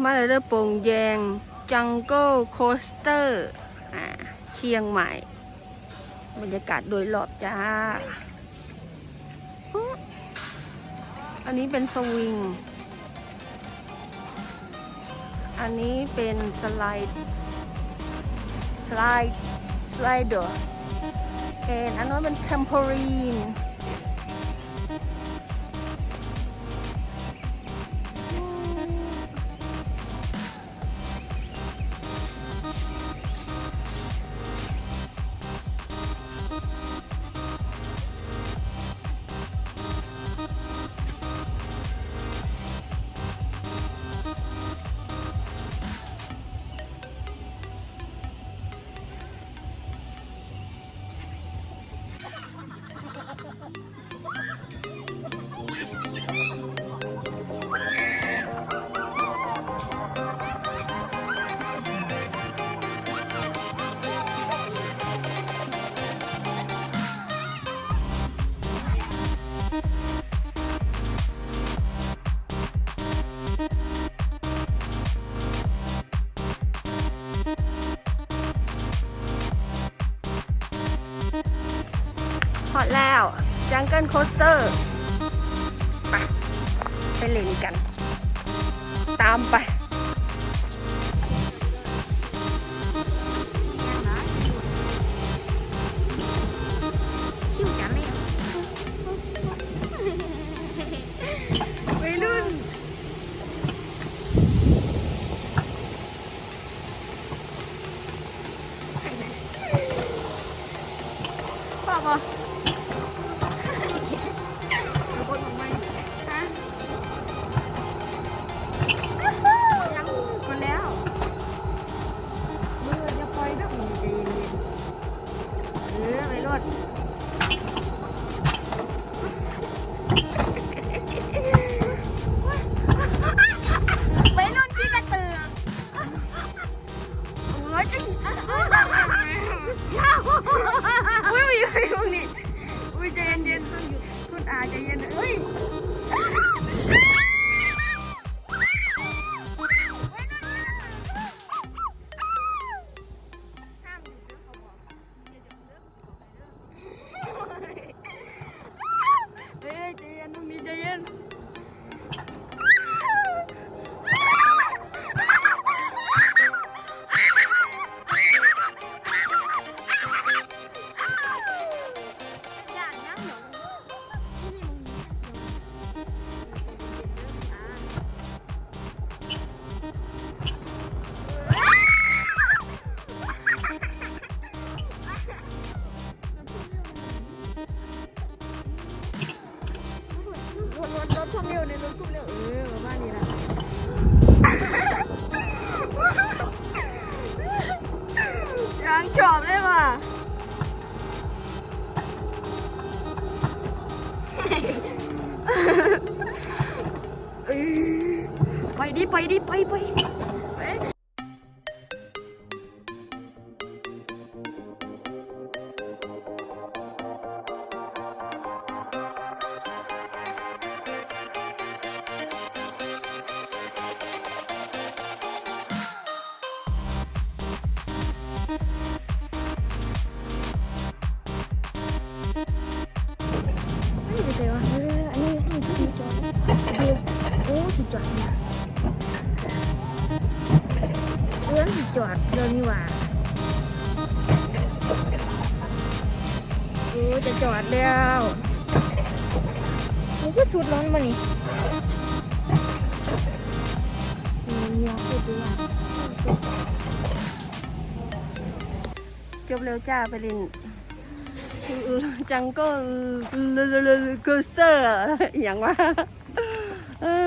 มาเลยเด้อโป่งแยง จังเกิลโคสเตอร์อ่าเชียงใหม่ บรรยากาศโดยรอบจ้า อันนี้เป็นสวิง อันนี้เป็นสไลด์สไลด์สไลเดอร์เอ็นอันนู้นเป็นเทมโพรีน ฮอตแล้วจังเกิลโคสเตอร์ไปไปเล่นกัน ตามไปชิว ออไปรถ ฮ้ย ความเร็วในรถคุมเร็วเออประมาณนี้นะยังชอบเลยว่ะไปดิไปดิไปไป โอ้สุดจอดนะเรื่องสุดจอดเดินนี่หว่าโอ้จะจอดแล้วมันก็สุดร้อนมานี่เออยากสุดเลยจบเร็วจ้าไปล่น จังเกิลโ